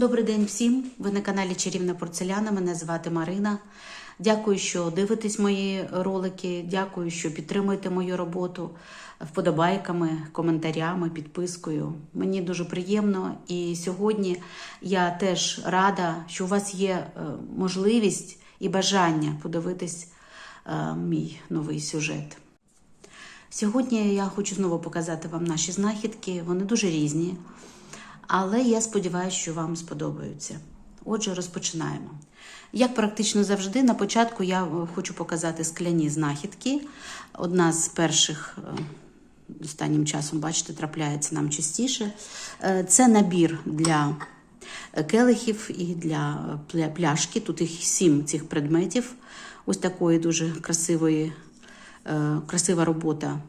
Добрий день всім! Ви на каналі Чарівна Порцеляна. Мене звати Марина. Дякую, що дивитесь мої ролики. Дякую, що підтримуєте мою роботу вподобайками, коментарями, підпискою. Мені дуже приємно. І сьогодні я теж рада, що у вас є е, можливість і бажання подивитись е, мій новий сюжет. Сьогодні я хочу знову показати вам наші знахідки. Вони дуже різні. Але я сподіваюся, що вам сподобаються. Отже, розпочинаємо. Як практично завжди, на початку я е, хочу показати скляні знахідки. Одна з перших е, останнім часом, бачите, трапляється нам частіше. Е, Це набір для келихів і для пляшки. Тут їх сім цих предметів. Ось такої дуже красивої, красива робота,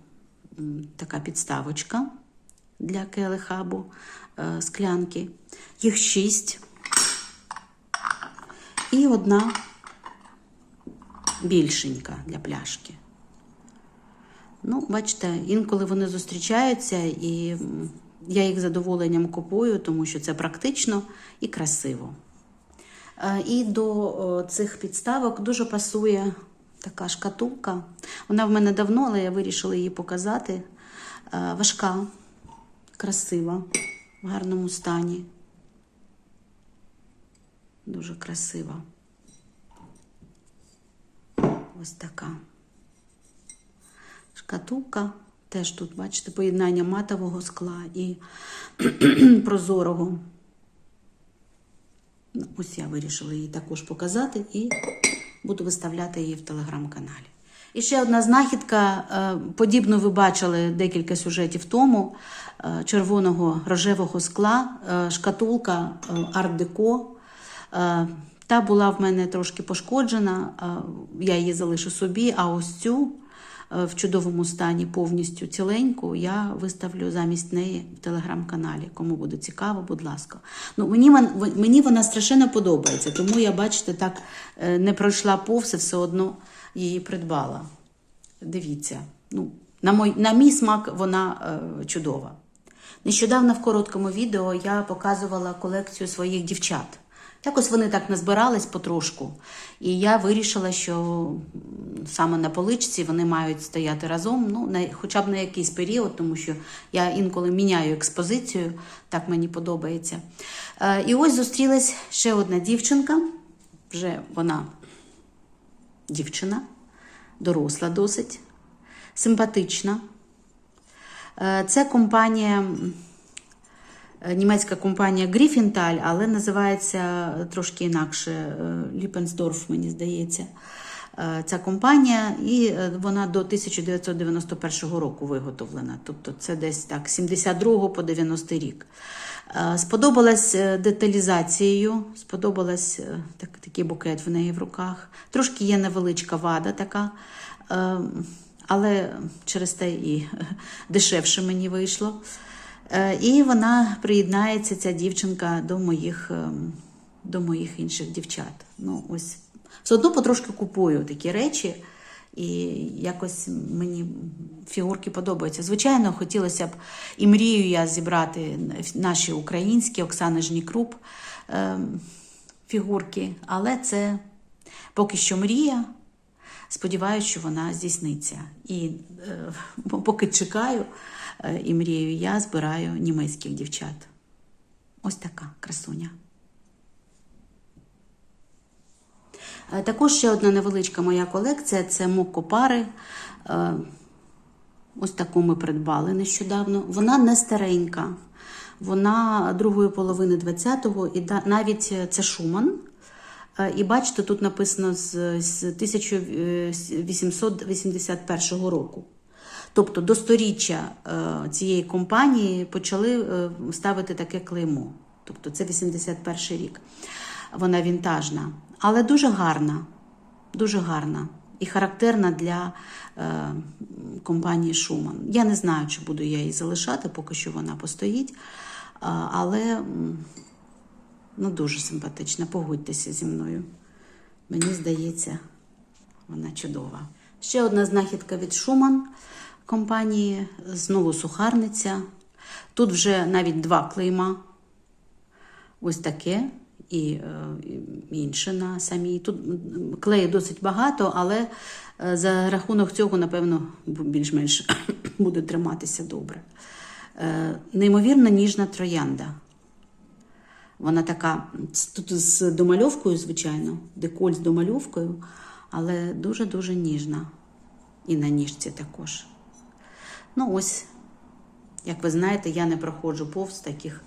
така підставочка для келиха або склянки. Їх шість. І одна більшенька для пляшки. Ну, бачите, інколи вони зустрічаються, і я їх задоволенням купую, тому що це практично і красиво. Е, І до цих підставок дуже пасує така шкатулка. Вона в мене давно, але я вирішила її показати. Е, Важка, красива, в гарному стані. Дуже красива. Ось така. Шкатулка. Теж тут, бачите, поєднання матового скла і прозорого. Ось я вирішила її також показати і буду виставляти її в телеграм-каналі. І ще одна знахідка. е, Подібно ви бачили декілька сюжетів тому: е, червоного рожевого скла, е, шкатулка арт-деко. Та була в мене трошки пошкоджена, я її залишу собі, а ось цю в чудовому стані повністю ціленьку я виставлю замість неї в телеграм-каналі. Кому буде цікаво, будь ласка. Ну, мені, мені вона страшенно подобається, тому я, бачите, так не пройшла повз все одно її придбала. Дивіться, ну, на, мой, на мій смак вона е, чудова. Нещодавно в короткому відео я показувала колекцію своїх дівчат. Якось вони так назбирались потрошку, і я вирішила, що саме на поличці вони мають стояти разом, ну, на, хоча б на якийсь період, тому що я інколи міняю експозицію, так мені подобається. Е, і ось зустрілась ще одна дівчинка, вже вона дівчина, доросла досить, симпатична. Е, Це компанія, е, німецька компанія Гріфінталь, але називається трошки інакше е, Ліпенсдорф, мені здається. Е, Ця компанія, і е, вона до 1991 року виготовлена. Тобто це десь так, 72 по 90 рік. Е, Сподобалась деталізацією, сподобалась так, такий букет в неї в руках. Трошки є невеличка вада така, але через те і дешевше мені вийшло. І вона приєднається, ця дівчинка, до моїх, е, до моїх інших дівчат. Ну, ось. Все одно потрошки купую такі речі, і якось мені фігурки подобаються. Звичайно, хотілося б і мрію я зібрати наші українські Оксани Жнікруп е, фігурки, але це поки що мрія. Сподіваюся, що вона здійсниться. І е, поки чекаю е, і мрію, я збираю німецьких дівчат. Ось така красуня. Е, Також ще одна невеличка моя колекція це моккопари. Е, Ось таку ми придбали нещодавно. Вона не старенька. Вона другої половини 20-го, і навіть е, це Шуман. Е, І бачите, тут написано з, з 1881 року. Тобто до сторіччя е, цієї компанії почали е, ставити таке клеймо. Тобто це 81 рік. Вона вінтажна, але дуже гарна, дуже гарна і характерна для е, компанії Шуман. Я не знаю, чи буду я її залишати, поки що вона постоїть. А, але ну, дуже симпатична. Погодьтеся зі мною. Мені здається, вона чудова. Ще одна знахідка від Шуман компанії, знову сухарниця. Тут вже навіть два клейма ось таке і е, інше на самій. Тут клею досить багато, але е, за рахунок цього, напевно, більш-менш буде триматися добре. Е, Неймовірно ніжна троянда. Вона така тут з домальовкою, звичайно, деколь з домальовкою, але дуже-дуже ніжна. І на ніжці також. Ну, ось, як ви знаєте, я не проходжу повз таких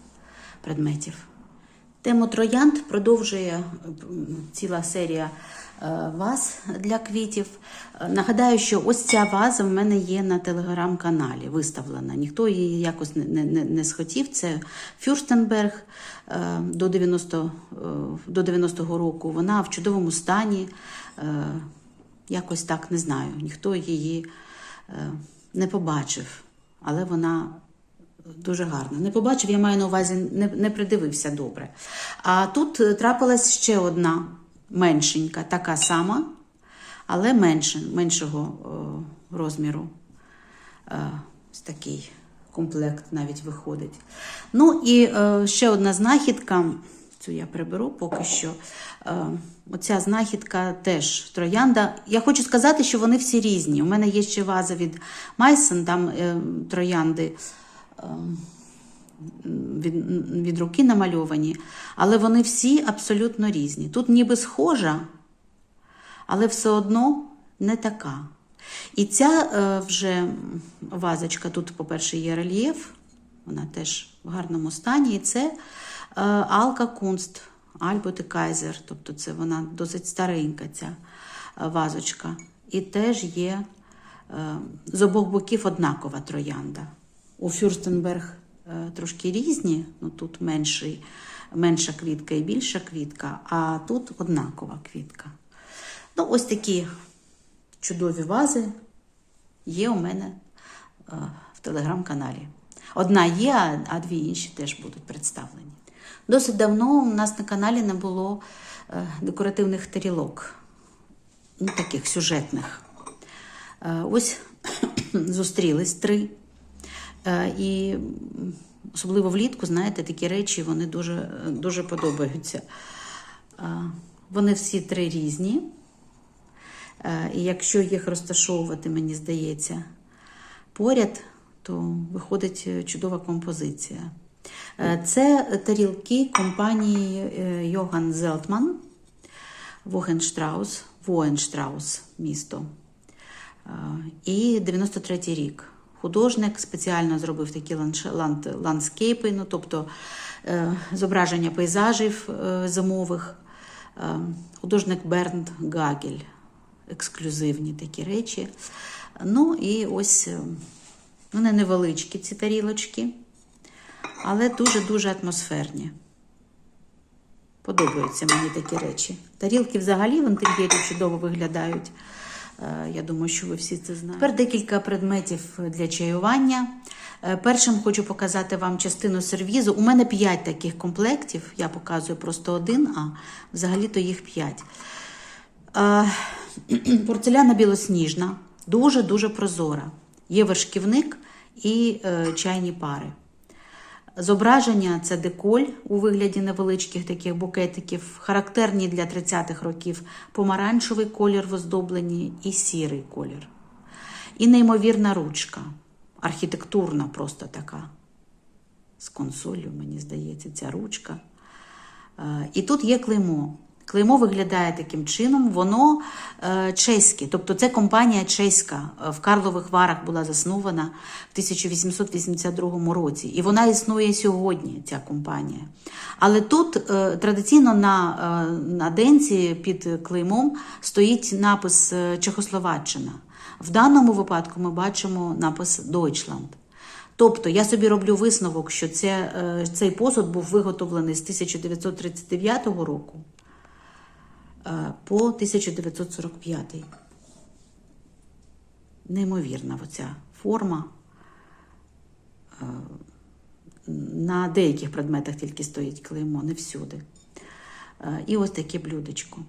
предметів. Тему троянд продовжує ціла серія е, ваз для квітів. Е, Нагадаю, що ось ця ваза в мене є на телеграм-каналі виставлена. Ніхто її якось не, не, не- схотів. Це Фюрстенберг е, до 90, е, до 90-го року. Вона в чудовому стані. Е, Якось так не знаю. Ніхто її е, не побачив, але вона дуже гарна. Не побачив, я маю на увазі, не, не придивився добре. А тут е, трапилась ще одна меншенька, така сама, але менше, меншого е, розміру. Е, ось такий комплект навіть виходить. Ну і е, ще одна знахідка. Цю я приберу поки що. Оця знахідка теж троянда. Я хочу сказати, що вони всі різні. У мене є ще ваза від Майсон, там троянди від, від руки намальовані, але вони всі абсолютно різні. Тут ніби схожа, але все одно не така. І ця е, вже вазочка, тут, по-перше, є рельєф, вона теж в гарному стані. І це е, Алка Кунст, Альбот Кайзер, тобто це вона досить старенька, ця е, вазочка. І теж є з обох боків однакова троянда. У Фюрстенберг е, трошки різні, ну тут менший, менша квітка і більша квітка, а тут однакова квітка. Ну, ось такі чудові вази є у мене е, в телеграм-каналі. Одна є, а- дві інші теж будуть представлені. Досить давно у нас на каналі не було е, декоративних тарілок, ну, таких сюжетних. Ось зустрілись три. Е, І особливо влітку, знаєте, такі речі вони дуже, дуже подобаються. Е, Вони всі три різні. Е, І якщо їх розташовувати, мені здається, поряд, то виходить чудова композиція. Це тарілки компанії Йоган Зелтман, Вогенштраус, Военштраус місто. І 93-й рік. Художник спеціально зробив такі ландскейпи, ну, тобто е, зображення пейзажів е, зимових. Е, Художник Бернд Гагель. Ексклюзивні такі речі. Ну і ось вони невеличкі, ці тарілочки, але дуже-дуже атмосферні. Подобаються мені такі речі. Тарілки взагалі в інтер'єрі чудово виглядають. Е, Я думаю, що ви всі це знаєте. Тепер декілька предметів для чаювання. Е, Першим хочу показати вам частину сервізу. У мене 5 таких комплектів. Я показую просто один, а взагалі-то їх 5. Е, Порцеляна білосніжна, дуже-дуже прозора. Є вершківник і чайні пари. Зображення це деколь у вигляді невеличких таких букетиків, характерні для 30-х років помаранчевий колір в оздобленні і сірий колір. І неймовірна ручка, архітектурна просто така. З консолью, мені здається, ця ручка. Е, І тут є клеймо. Клеймо виглядає таким чином, воно е, чеське, тобто це компанія чеська е, в Карлових Варах була заснована в 1882 році, і вона існує сьогодні, ця компанія. Але тут е, традиційно на, на денці під клеймом стоїть напис Чехословаччина. В даному випадку ми бачимо напис Deutschland. Тобто я собі роблю висновок, що це, цей посуд був виготовлений з 1939 року по 1945. Неймовірна оця форма. Е, На деяких предметах тільки стоїть клеймо, не всюди. Е, І ось таке блюдечко.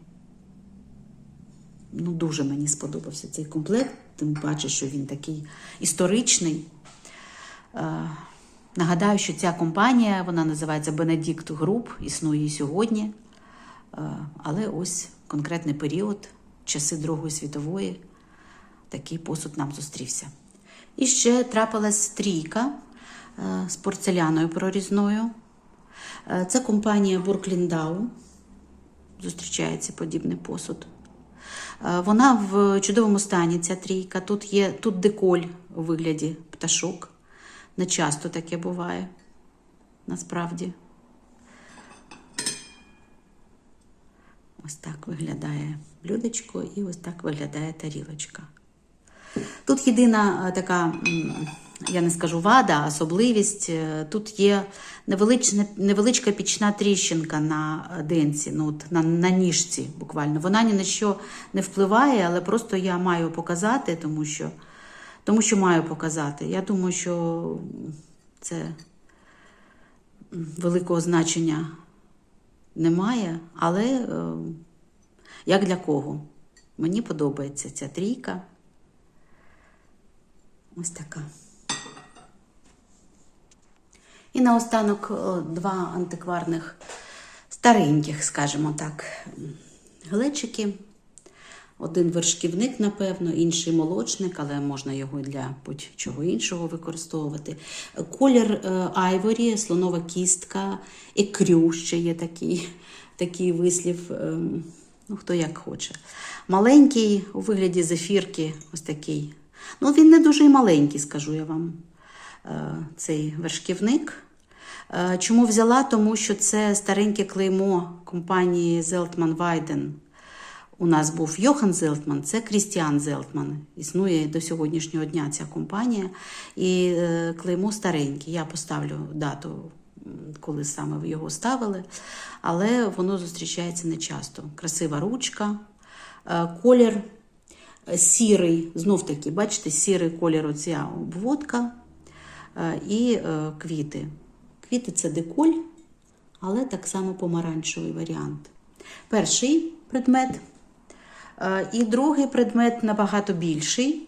Ну, дуже мені сподобався цей комплект, тим паче, що він такий історичний. Е, Нагадаю, що ця компанія вона називається Benedict Group, існує і сьогодні. Е, Але ось конкретний період, часи Другої світової, такий посуд нам зустрівся. І ще трапилась трійка е, з порцеляною прорізною. Е, Це компанія Буркліндау. Зустрічається подібний посуд. Вона в чудовому стані, ця трійка. Тут є тут деколь у вигляді пташок. Не часто таке буває, насправді. Ось так виглядає блюдечко і ось так виглядає тарілочка. Тут єдина е, така, я не скажу вада, особливість. е, Тут є невелична, невеличка пічна тріщинка на денці, ну, от, на, на ніжці буквально. Вона ні на що не впливає, але просто я маю показати, тому що, тому що маю показати. Я думаю, що це великого значення немає, але е, як для кого? Мені подобається ця трійка. Ось така. І наостанок о, два антикварних стареньких, скажімо так, глечики. Один вершківник, напевно, інший молочник, але можна його для будь-чого іншого використовувати. Колір е, айворі, слонова кістка, екрю ще є такий, такий вислів, ем, ну хто як хоче. Маленький у вигляді зефірки, ось такий. Ну, він не дуже маленький, скажу я вам, е, цей вершківник. Е, Чому взяла? Тому що це стареньке клеймо компанії Zeltman Weiden. У нас був Йохан Зелтман, це Крістіан Зелтман. Існує до сьогоднішнього дня ця компанія. І е, клеймо стареньке. Я поставлю дату, коли саме його ставили, але воно зустрічається не часто. Красива ручка, е, колір е, сірий, знов таки, бачите, сірий колір оця обводка і квіти. Квіти це деколь, але так само помаранчевий варіант. Перший предмет. Е, І другий предмет набагато більший.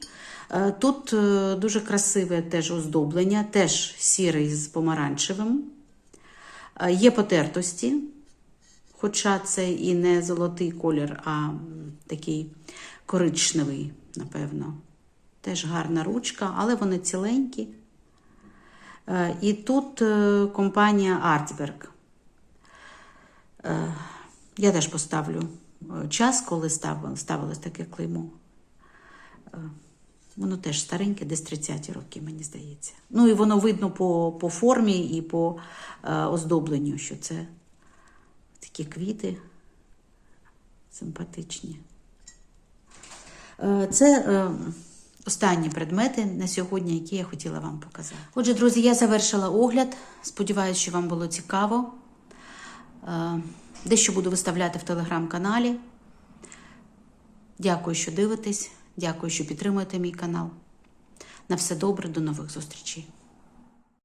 Е, Тут е, дуже красиве теж оздоблення, теж сірий з помаранчевим. Є потертості, хоча це і не золотий колір, а такий коричневий, напевно. Теж гарна ручка, але вони ціленькі. І тут компанія Artsberg. Я теж поставлю час, коли став- ставилось таке клеймо. Е, Воно теж стареньке, десь 30-ті роки, мені здається. Ну і воно видно по, по формі і по е, оздобленню, що це такі квіти симпатичні. Е, Це е, останні предмети на сьогодні, які я хотіла вам показати. Отже, друзі, я завершила огляд. Сподіваюся, що вам було цікаво. Е, Дещо буду виставляти в телеграм-каналі. Дякую, що дивитесь. Дякую, що підтримуєте мій канал. На все добре, до нових зустрічей.